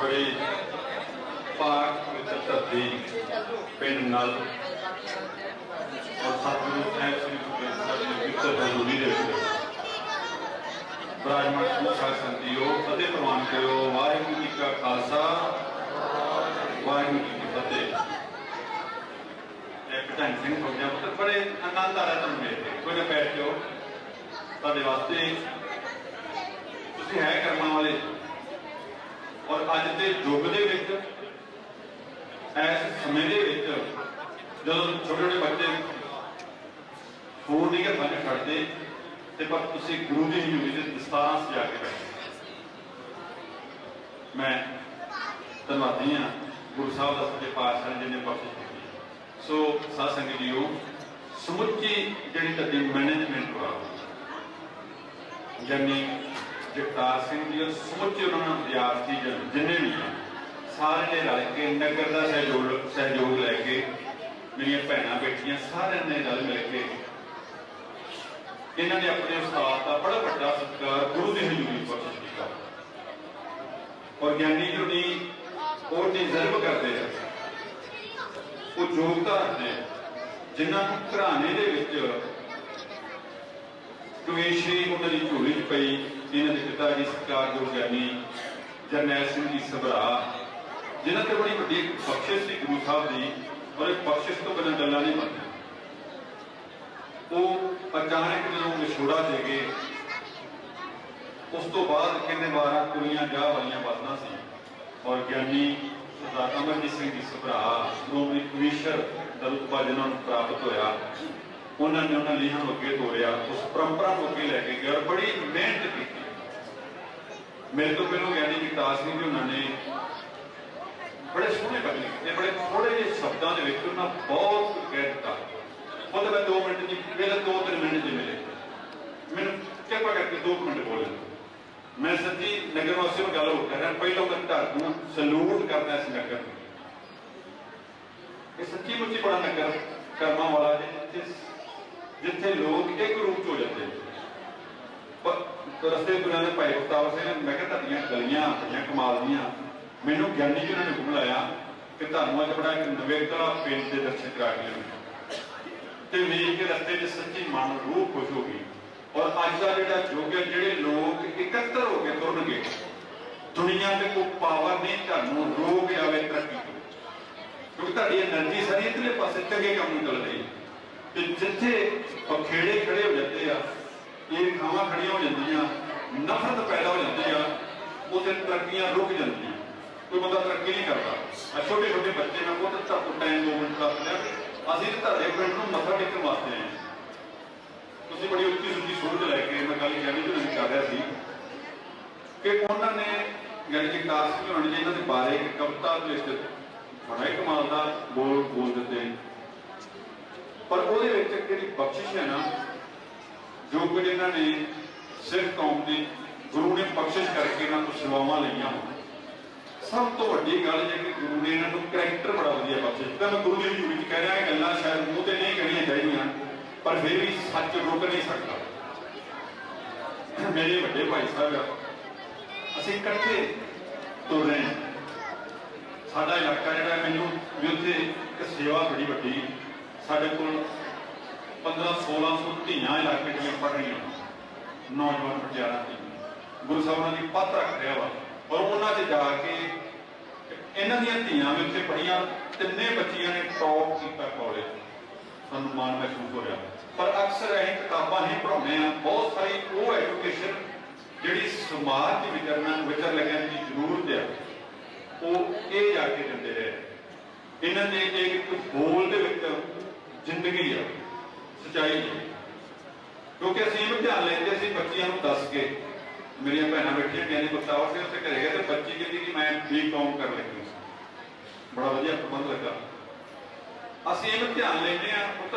ਬੜੀ ਪਾਕ ਪਵਿੱਤਰ ਧਰਤੀ, ਪਿੰਡ ਨਾਲ। ਔਰ ਸਤਿਗੁਰੂ ਸਾਹਿਬ ਸ੍ਰੀ ਗੁਰੂ ਸਾਹਿਬ ਨੇ ਪਵਿੱਤਰ ਬਜ਼ੁਰੀ ਦੇ ਵਿੱਚ ਬ੍ਰਾਹਮਣ ਮੁਖਾ ਸੰਤਿਓ ਫਤਿਹ ਪ੍ਰਵਾਨ ਕਰਿਓ। ਵਾਹਿਗੁਰੂ ਜੀ ਕਾ ਖਾਲਸਾ, ਵਾਹਿਗੁਰੂ ਜੀ ਕੀ ਫਤਿਹ। ਭੈਣ ਸਿੰਘ ਹੋ ਗਿਆ ਮਤਲਬ ਬੜੇ ਆਨੰਦ ਆ ਰਿਹਾ ਤੁਹਾਨੂੰ ਮੇਰੇ ਕੋਈ ਨਾ ਬੈਠ ਜਾਓ। ਤੁਹਾਡੇ ਵਾਸਤੇ ਤੁਸੀਂ ਹੈ ਕਰਮਾਂ ਵਾਲੇ। ਔਰ ਅੱਜ ਦੇ ਯੁੱਗ ਦੇ ਵਿੱਚ ਇਸ ਸਮੇਂ ਦੇ ਵਿੱਚ ਜਦੋਂ ਛੋਟੇ ਛੋਟੇ ਬੱਚੇ ਫੋਨ ਨਹੀਂ ਹੱਥਾਂ 'ਚ ਫੜਦੇ ਤੇ ਪਰ ਤੁਸੀਂ ਗੁਰੂ ਦੀ ਹਜ਼ੂਰੀ ਦੇ ਦਸਤਾਰਾਂ ਸਜਾ ਕੇ ਬੈਠੇ। ਮੈਂ ਧੰਨਵਾਦੀ ਹਾਂ ਗੁਰੂ ਸਾਹਿਬ ਦਾ ਸੱਚੇ ਪਾਤਸ਼ਾਹ ਨੇ ਜਿਹਨੇ ਬਖਸ਼ਿਸ਼ ਕੀਤੀ ਸੋ ਸਾਧ ਸੰਗਤ ਜੀਓ, ਸਮੁੱਚੀ ਜਿਹੜੀ ਤੁਹਾਡੀ ਮੈਨੇਜਮੈਂਟ ਵਾ ਯਾਨੀ ਜਗਤਾਰ ਸਿੰਘ ਜੀ ਔਰ ਸਮੁੱਚੇ ਉਹਨਾਂ ਨਾਲ ਵਿਦਿਆਰਥੀ ਜਨ ਜਿੰਨੇ ਵੀ ਆ ਸਾਰੇ ਨੇ ਰਲ ਕੇ ਨਗਰ ਦਾ ਸਹਿਯੋਗ ਸਹਿਯੋਗ ਲੈ ਕੇ ਮੇਰੀਆਂ ਭੈਣਾਂ ਬੇਟੀਆਂ ਸਾਰਿਆਂ ਨੇ ਰਲ ਮਿਲ ਕੇ ਇਹਨਾਂ ਨੇ ਆਪਣੇ ਉਸਤਾਦ ਦਾ ਬੜਾ ਵੱਡਾ ਸਤਿਕਾਰ ਗੁਰੂ ਦੀ ਹਜ਼ੂਰੀ ਬਖਸ਼ਿਸ਼ ਕੀਤਾ। ਔਰ ਗਿਆਨੀ ਜੋ ਉਹ ਡਿਜ਼ਰਵ ਕਰਦੇ ਆ। ਉਹ ਯੋਗਤਾ ਰੱਖਦੇ ਆ। ਜਿਨ੍ਹਾਂ ਨੂੰ ਘਰਾਣੇ ਦੇ ਵਿੱਚ ਕਵੀਸ਼ਰੀ ਉਹਨਾਂ ਦੀ ਪਈ ਇਹਨਾਂ ਦੇ ਪਿਤਾ ਜੀ ਸਤਿਕਾਰਯੋਗ ਗਿਆਨੀ ਜਰਨੈਲ ਸਿੰਘ ਜੀ ਸਭਰਾ, ਜਿਨ੍ਹਾਂ ਤੇ ਬੜੀ ਵੱਡੀ ਬਖਸ਼ਿਸ਼ ਸੀ ਗੁਰੂ ਸਾਹਿਬ ਦੀ, ਔਰ ਇਹ ਬਖਸ਼ਿਸ਼ ਤੋਂ ਬਿਨਾਂ ਗੱਲਾਂ ਨਹੀਂ ਬਣਦੀਆਂ। ਉਹ ਅਚਾਨਕ ਜਦੋਂ ਵਿਛੋੜਾ ਦੇ ਗਏ ਉਸ ਤੋਂ ਬਾਅਦ ਕਹਿੰਦੇ 12 ਕੁੜੀਆਂ ਵਿਆਹ ਵਾਲੀਆਂ ਬਾਤਾਂ ਸੀ। ਔਰ ਗਿਆਨੀ ਸਰਦਾਰ ਅਮਰਜੀਤ ਸਿੰਘ ਜੀ ਸਭਰਾ ਸ਼੍ਰੋਮਣੀ ਕਮਿਸ਼ਨਰ ਦਾ ਰੁਤਬਾ ਜਿਹਨਾਂ ਨੂੰ ਪ੍ਰਾਪਤ ਹੋਇਆ ਉਹਨਾਂ ਨੇ ਉਹਨਾਂ ਲੀਹਾਂ ਨੂੰ ਅੱਗੇ ਤੋਰਿਆ ਉਸ ਪਰੰਪਰਾ ਨੂੰ ਅੱਗੇ ਲੈ ਕੇ ਗਏ ਔਰ ਬੜੀ ਮਿਹਨਤ ਕੀਤੀ। ਮੇਰੇ ਤੋਂ ਪਹਿਲਾਂ ਗਿਆਨੀ ਵਿਕਾਸ ਸਿੰਘ ਉਹਨਾਂ ਨੇ ਬੜੇ ਸੋਹਣੇ ਬਦਲੇ ਤੇ ਬੜੇ ਥੋੜੇ ਜਿਹੇ ਸ਼ਬਦਾਂ ਦੇ ਵਿੱਚ ਉਹਨਾਂ ਬਹੁਤ ਕੁਝ ਉਹਦੇ ਮੈਂ 2 ਮਿੰਟ ਦੀ ਪਹਿਲੇ 2-3 ਮਿੰਟ ਦੇ ਮਿਲੇ। ਮੈਨੂੰ ਕਿਰਪਾ ਕਰਕੇ 2 ਮਿੰਟ ਬੋਲੇ ਮੈਂ ਸੱਚੀ ਨਗਰ ਵਾਸੀ ਨੂੰ ਗੱਲ ਹੋ ਰਿਹਾ, ਪਹਿਲਾਂ ਮੈਂ ਤੁਹਾਨੂੰ ਸਲੂਟ ਕਰਦਾ ਇਸ ਨਗਰ ਨੂੰ। ਇਹ ਸੱਚੀ ਮੁੱਚੀ ਬੜਾ ਨਗਰ ਕਰਮਾਂ ਵਾਲਾ ਹੈ, ਜਿੱਥੇ ਜਿੱਥੇ ਲੋਕ ਇੱਕ ਰੂਪ ਹੋ ਜਾਂਦੇ ਪਰ ਰਸਤੇ ਗੁਰਾਂ ਨੇ ਭਾਈ ਉਤਾਰ ਸਿੰਘ, ਮੈਂ ਕਿਹਾ ਤੁਹਾਡੀਆਂ ਗਲੀਆਂ ਆਪਣੀਆਂ ਕਮਾਲ ਦੀਆਂ। ਮੈਨੂੰ ਗਿਆਨੀ ਜੀ ਨੇ ਹੁਕਮ ਲਾਇਆ ਕਿ ਤੁਹਾਨੂੰ ਅੱਜ ਬੜਾ ਇੱਕ ਨਵੇਕਲਾ ਪਿੰਡ ਦੇ ਦਰਸ਼ਨ ਕਰਾ ਕੇ ਤੇ ਵੇਖ ਕੇ ਰਸਤੇ 'ਚ ਸੱਚੀ ਮਨ ਰੂਹ ਖੁਸ਼ ਹੋ ਗਈ। ਔਰ ਅੱਜ ਦਾ ਜਿਹੜਾ ਯੁੱਗ ਹੈ, ਜਿਹੜੇ ਲੋਕ ਇਕੱਤਰ ਹੋ ਕੇ ਤੁਰਨਗੇ, ਦੁਨੀਆ ਤੇ ਕੋਈ ਪਾਵਰ ਨਹੀਂ ਤੁਹਾਨੂੰ ਰੋਕ ਆਵੇ ਤਰੱਕੀ ਤੋਂ। ਕਿਉਂਕਿ ਤੁਹਾਡੀ એનર્ਜੀ ਸਾਰੀ ਇਤਲੇ ਪਾਸੇ ਚੰਗੇ ਕੰਮ ਨਿਕਲ ਚੱਲ ਰਹੀ ਤੇ ਜਿੱਥੇ ਪਖੇੜੇ ਖੜੇ ਹੋ ਜਾਂਦੇ ਆ, ਇਹ ਖਾਵਾਂ ਖੜੀਆਂ ਹੋ ਜਾਂਦੀਆਂ, ਨਫ਼ਰਤ ਪੈਦਾ ਹੋ ਜਾਂਦੀ ਆ, ਉਥੇ ਤਰੱਕੀਆਂ ਰੁਕ ਜਾਂਦੀਆਂ। ਕੋਈ ਬੰਦਾ ਤਰੱਕੀ ਨਹੀਂ ਕਰਦਾ। ਆ ਛੋਟੇ ਛੋਟੇ ਬੱਚੇ ਮੈਂ ਬਹੁਤ ਤਾਂ ਟਾਈਮ ਦੋ ਮਿੰਟ ਦਾ ਅਸੀਂ ਤੁਹਾਡੇ ਪਿੰਡ ਨੂੰ ਨਫ਼ਰਤ ਟੇਕਣ ਵਾਸਤੇ ਆਏ ਤੁਸੀਂ ਬੜੀ ਉੱਚੀ ਸੁੱਚੀ ਸੋਚ ਲੈ ਕੇ ਮੈਂ ਗੱਲ ਕਹਿੰਦੀ ਤੇ ਕਰ ਰਿਹਾ ਸੀ ਕਿ ਉਹਨਾਂ ਨੇ ਯਾਨੀ ਕਿ ਕਾਸ ਸਿੰਘ ਜੀ ਇਹਨਾਂ ਦੇ ਬਾਰੇ ਇੱਕ ਕਵਿਤਾ ਲਿਖਤ ਬੜਾ ਕਮਾਲ ਦਾ ਬੋਲ ਬੋਲ ਦਿੱਤੇ। ਪਰ ਉਹਦੇ ਵਿੱਚ ਜਿਹੜੀ ਬਖਸ਼ਿਸ਼ ਹੈ ਨਾ ਜੋ ਕੁਝ ਇਹਨਾਂ ਨੇ ਸਿਰਫ ਕੌਮ ਦੀ ਗੁਰੂ ਨੇ ਬਖਸ਼ਿਸ਼ ਕਰਕੇ ਇਹਨਾਂ ਤੋਂ ਸੇਵਾਵਾਂ ਲਈਆਂ ਸਭ ਤੋਂ ਵੱਡੀ ਗੱਲ ਜੇ ਕਿ ਗੁਰੂ ਨੇ ਇਹਨਾਂ ਨੂੰ ਕਰੈਕਟਰ ਬੜਾ ਵਧੀਆ ਬਖਸ਼ਿਸ਼ ਤਾਂ ਮੈਂ ਗੁਰੂ ਦੀ ਹਜ਼ੂਰੀ 'ਚ ਕਹਿ ਰਿਹਾ ਇਹ ਗੱਲਾਂ ਸ਼ਾਇਦ ਮੂੰਹ ਤੇ ਨਹੀਂ ਕਹਿਣੀਆਂ ਚਾਹੀਦੀਆਂ ਪਰ ਫਿਰ ਵੀ ਸੱਚ ਰੁਕ ਨਹੀਂ ਸਕਦਾ। ਮੇਰੇ ਵੱਡੇ ਭਾਈ ਸਾਹਿਬ ਆ, ਅਸੀਂ ਇਕੱਠੇ ਤੁਰ ਰਹੇ ਹਾਂ। ਸਾਡਾ ਇਲਾਕਾ ਜਿਹੜਾ ਮੈਨੂੰ ਵੀ ਉੱਥੇ ਇੱਕ ਸੇਵਾ ਬੜੀ ਵੱਡੀ ਸਾਡੇ ਕੋਲ 15 1600 ਧੀਆਂ ਇਲਾਕੇ ਦੀਆਂ ਪੜ ਰਹੀਆਂ ਨੌਜਵਾਨ ਪਟਿਆਲਾ ਦੀ। ਗੁਰੂ ਸਾਹਿਬਾਂ ਦੀ ਪੱਤ ਰੱਖ ਰਿਹਾ ਵਾ, ਔਰ ਉਹਨਾਂ 'ਚ ਜਾ ਕੇ ਇਹਨਾਂ ਦੀਆਂ ਧੀਆਂ ਵੀ ਉੱਥੇ ਪੜੀਆਂ ਤਿੰਨੇ ਬੱਚੀਆਂ ਨੇ ਟੌਪ ਕੀਤਾ ਕਾਲਜ ਸਾਨੂੰ ਮਾਣ ਮਹਿਸੂਸ ਹੋ ਰਿਹਾ। ਪਰ ਅਕਸਰ ਅਸੀਂ ਕਿਤਾਬਾਂ ਹੀ ਪੜਾਉਂਦੇ ਆ, ਬਹੁਤ ਸਾਰੀ ਉਹ ਐਜੂਕੇਸ਼ਨ ਜਿਹੜੀ ਸਮਾਜ ਦੀ ਵਿਚਰਨਾ ਵਿਚਰ ਲੱਗਣ ਦੀ ਜ਼ਰੂਰਤ ਆ, ਉਹ ਇਹ ਜਾ ਕੇ ਦਿੰਦੇ ਰਹੇ। ਇਹਨਾਂ ਦੇ ਇੱਕ ਬੋਲ ਦੇ ਵਿੱਚ ਜ਼ਿੰਦਗੀ ਆ ਸਚਾਈ ਹੈ ਕਿਉਂਕਿ ਅਸੀਂ ਇਹ ਧਿਆਨ ਲੈਂਦੇ ਸੀ ਬੱਚਿਆਂ ਨੂੰ ਦੱਸ ਕੇ ਮੇਰੀਆਂ ਭੈਣਾਂ ਬੈਠੀਆਂ ਕਹਿੰਦੇ ਬਖਤਾਵਰ ਸਿੰਘ ਉੱਥੇ ਘਰੇ ਗਏ ਤੇ ਬੱਚੀ ਕਹਿੰਦੀ ਕਿ ਮੈਂ ਬੀਕਾਮ ਕਰ ਲੱਗੀ ਸੀ ਬੜਾ ਵਧੀਆ ਪ੍ਰਬੰਧ ਲੱਗਾ ਅਸੀਂ ਇਹਨੂੰ ਧਿਆਨ ਲੈਂਦੇ ਆ